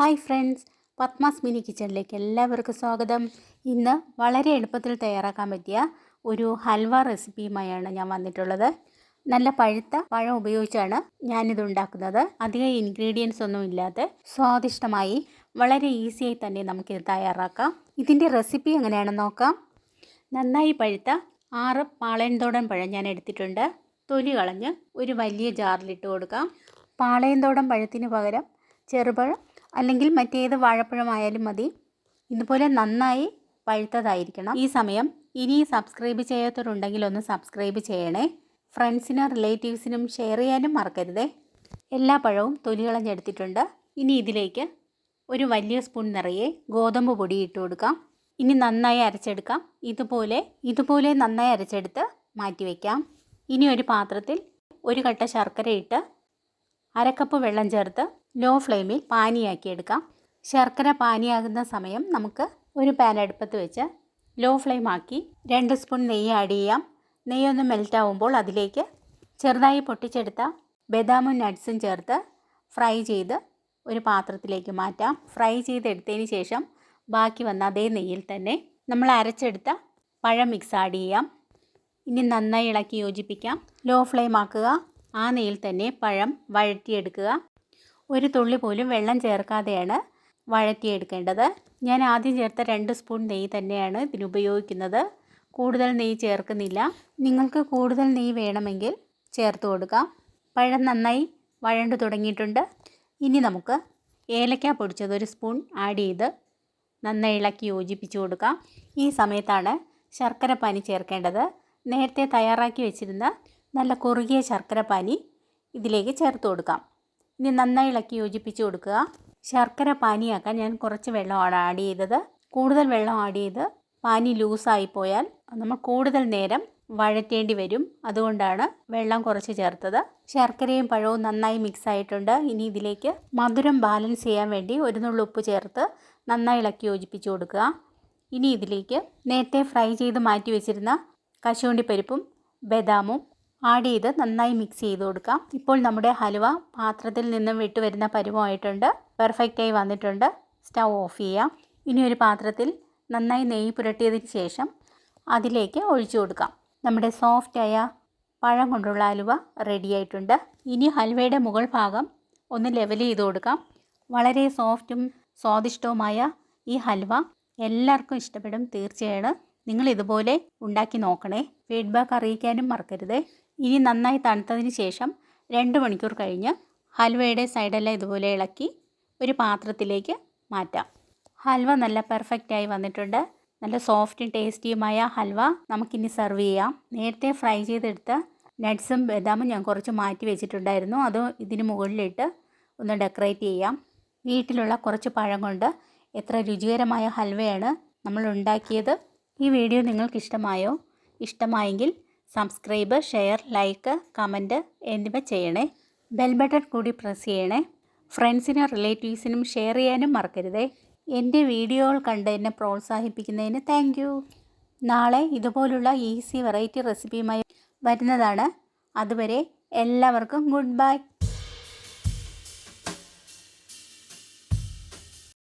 Hi friends Padmas mini കിച്ചണിലേക്ക് എല്ലാവർക്കും സ്വാഗതം. ഇന്ന് വളരെ എളുപ്പത്തിൽ തയ്യാറാക്കാൻ പറ്റിയ ഒരു ഹൽവ റെസിപ്പിയുമായാണ് ഞാൻ വന്നിട്ടുള്ളത്. നല്ല പഴുത്ത പഴം ഉപയോഗിച്ചാണ് ഞാനിത് ഉണ്ടാക്കുന്നത്. അധികം ഇൻഗ്രീഡിയൻസ് ഒന്നും ഇല്ലാതെ സ്വാദിഷ്ടമായി വളരെ ഈസിയായി തന്നെ നമുക്കിത് തയ്യാറാക്കാം. ഇതിന്റെ റെസിപ്പി എങ്ങനെയാണെന്ന് നോക്കാം. നന്നായി പഴുത്ത ആറ് പാളയൻതോടൻ പഴം ഞാൻ എടുത്തിട്ടുണ്ട്. തൊലി കളഞ്ഞ് ഒരു വലിയ ജാറിലിട്ട് കൊടുക്കാം. പാളയൻതോടൻ പഴത്തിന് പകരം ചെറുപഴം അല്ലെങ്കിൽ മറ്റേത് വാഴപ്പഴമായാലും മതി. ഇതുപോലെ നന്നായി പഴുത്തതായിരിക്കണം. ഈ സമയം ഇനി സബ്സ്ക്രൈബ് ചെയ്യാത്തവരുണ്ടെങ്കിൽ ഒന്ന് സബ്സ്ക്രൈബ് ചെയ്യണേ. ഫ്രണ്ട്സിനും റിലേറ്റീവ്സിനും ഷെയർ ചെയ്യാനും മറക്കരുതേ. എല്ലാ പഴവും തൊലി കളഞ്ഞെടുത്തിട്ടുണ്ട്. ഇനി ഇതിലേക്ക് ഒരു വലിയ സ്പൂൺ നിറയെ ഗോതമ്പ് പൊടി ഇട്ട് കൊടുക്കാം. ഇനി നന്നായി അരച്ചെടുക്കാം. ഇതുപോലെ ഇതുപോലെ നന്നായി അരച്ചെടുത്ത് മാറ്റി വയ്ക്കാം ഇനി ഒരു പാത്രത്തിൽ ഒരു കട്ട ശർക്കര ഇട്ട് അരക്കപ്പ് വെള്ളം ചേർത്ത് ലോ ഫ്ലെയിമിൽ പാനിയാക്കി എടുക്കാം. ശർക്കര പാനിയാകുന്ന സമയം നമുക്ക് ഒരു പാൻ അടുപ്പത്ത് വെച്ച് ലോ ഫ്ലെയിം ആക്കി രണ്ട് സ്പൂൺ നെയ്യ് ആഡ് ചെയ്യാം. നെയ്യൊന്ന് മെൽറ്റ് ആവുമ്പോൾ അതിലേക്ക് ചെറുതായി പൊട്ടിച്ചെടുത്ത ബദാമും നട്ട്സും ചേർത്ത് ഫ്രൈ ചെയ്ത് ഒരു പാത്രത്തിലേക്ക് മാറ്റാം. ഫ്രൈ ചെയ്തെടുത്തതിന് ശേഷം ബാക്കി വന്ന അതേ നെയ്യിൽ തന്നെ നമ്മൾ അരച്ചെടുത്ത പഴം മിക്സ് ആഡ് ചെയ്യാം. ഇനി നന്നായി ഇളക്കി യോജിപ്പിക്കാം. ലോ ഫ്ലെയിം ആക്കുക. ആ നെയ്യിൽ തന്നെ പഴം വഴറ്റിയെടുക്കുക. ഒരു തുള്ളി പോലും വെള്ളം ചേർക്കാതെയാണ് വഴറ്റിയെടുക്കേണ്ടത്. ഞാൻ ആദ്യം ചേർത്ത രണ്ട് സ്പൂൺ നെയ്യ് തന്നെയാണ് ഇതിന് ഉപയോഗിക്കുന്നത്. കൂടുതൽ നെയ്യ് ചേർക്കുന്നില്ല. നിങ്ങൾക്ക് കൂടുതൽ നെയ്യ് വേണമെങ്കിൽ ചേർത്ത് കൊടുക്കാം. പഴം നന്നായി വഴണ്ട് തുടങ്ങിയിട്ടുണ്ട്. ഇനി നമുക്ക് ഏലക്ക പൊടിച്ചത് ഒരു സ്പൂൺ ആഡ് ചെയ്ത് നന്നായി ഇളക്കി യോജിപ്പിച്ച് കൊടുക്കാം. ഈ സമയത്താണ് ശർക്കര പനി ചേർക്കേണ്ടത്. നേരത്തെ തയ്യാറാക്കി വെച്ചിരുന്ന നല്ല കുറുകിയ ശർക്കര പാനി ഇതിലേക്ക് ചേർത്ത് കൊടുക്കാം. ഇനി നന്നായി ഇളക്കി യോജിപ്പിച്ച് കൊടുക്കുക. ശർക്കര പാനിയാക്കാൻ ഞാൻ കുറച്ച് വെള്ളമാണ് ആഡ് ചെയ്തത്. കൂടുതൽ വെള്ളം ആഡ് ചെയ്ത് പാനി ലൂസായി പോയാൽ നമ്മൾ കൂടുതൽ നേരം വഴറ്റേണ്ടി വരും. അതുകൊണ്ടാണ് വെള്ളം കുറച്ച് ചേർത്തത്. ശർക്കരയും പഴവും നന്നായി മിക്സ് ആയിട്ടുണ്ട്. ഇനി ഇതിലേക്ക് മധുരം ബാലൻസ് ചെയ്യാൻ വേണ്ടി ഒരു നുള്ളു ഉപ്പ് ചേർത്ത് നന്നായി ഇളക്കി യോജിപ്പിച്ച് കൊടുക്കുക. ഇനി ഇതിലേക്ക് നേരത്തെ ഫ്രൈ ചെയ്ത് മാറ്റി വെച്ചിരുന്ന കശുവണ്ടി പരിപ്പും ബദാമും ആഡ് ചെയ്ത് നന്നായി മിക്സ് ചെയ്ത് കൊടുക്കാം. ഇപ്പോൾ നമ്മുടെ ഹലുവ പാത്രത്തിൽ നിന്നും വിട്ടുവരുന്ന പരുവമായിട്ടുണ്ട് പെർഫെക്റ്റായി വന്നിട്ടുണ്ട്. സ്റ്റൗ ഓഫ് ചെയ്യാം. ഇനി ഒരു പാത്രത്തിൽ നന്നായി നെയ്യ് പുരട്ടിയതിന് ശേഷം അതിലേക്ക് ഒഴിച്ചു കൊടുക്കാം. നമ്മുടെ സോഫ്റ്റായ പഴം കൊണ്ടുള്ള ഹലുവ റെഡി ആയിട്ടുണ്ട്. ഇനി ഹൽവയുടെ മുകൾ ഭാഗം ഒന്ന് ലെവൽ ചെയ്ത് കൊടുക്കാം. വളരെ സോഫ്റ്റും സ്വാദിഷ്ടവുമായ ഈ ഹൽവ എല്ലാവർക്കും ഇഷ്ടപ്പെടും തീർച്ചയായും നിങ്ങൾ ഇതുപോലെ ഉണ്ടാക്കി നോക്കണേ. ഫീഡ്ബാക്ക് അറിയിക്കാനും മറക്കരുത്. ഇനി നന്നായി തണുത്തതിന് ശേഷം രണ്ട് മണിക്കൂർ കഴിഞ്ഞ് ഹൽവയുടെ സൈഡെല്ലാം ഇതുപോലെ ഇളക്കി ഒരു പാത്രത്തിലേക്ക് മാറ്റാം. ഹൽവ നല്ല പെർഫെക്റ്റായി വന്നിട്ടുണ്ട്. നല്ല സോഫ്റ്റും ടേസ്റ്റിയുമായ ഹൽവ നമുക്കിനി സെർവ് ചെയ്യാം. നേരത്തെ ഫ്രൈ ചെയ്തെടുത്ത നട്ട്സും ബദാമും ഞാൻ കുറച്ച് മാറ്റി വെച്ചിട്ടുണ്ടായിരുന്നു. അത് ഇതിന് മുകളിലിട്ട് ഒന്ന് ഡെക്കറേറ്റ് ചെയ്യാം. വീട്ടിലുള്ള കുറച്ച് പഴം കൊണ്ട് എത്ര രുചികരമായ ഹൽവയാണ് നമ്മൾ ഉണ്ടാക്കിയത്. ഈ വീഡിയോ നിങ്ങൾക്ക് ഇഷ്ടമായോ ഇഷ്ടമായെങ്കിൽ സബ്സ്ക്രൈബ് ഷെയർ ലൈക്ക് കമന്റ് എന്നിവ ചെയ്യണേ. ബെൽ ബട്ടൺ കൂടി പ്രസ് ചെയ്യണേ. ഫ്രണ്ട്സിനും റിലേറ്റീവ്സിനും ഷെയർ ചെയ്യാനും മറക്കരുതേ. എന്റെ വീഡിയോകൾ കണ്ട് എന്നെ പ്രോത്സാഹിപ്പിക്കുന്നതിന് താങ്ക് നാളെ ഇതുപോലുള്ള ഈസി വെറൈറ്റി റെസിപ്പിയുമായി വരുന്നതാണ്. അതുവരെ എല്ലാവർക്കും ഗുഡ് ബൈ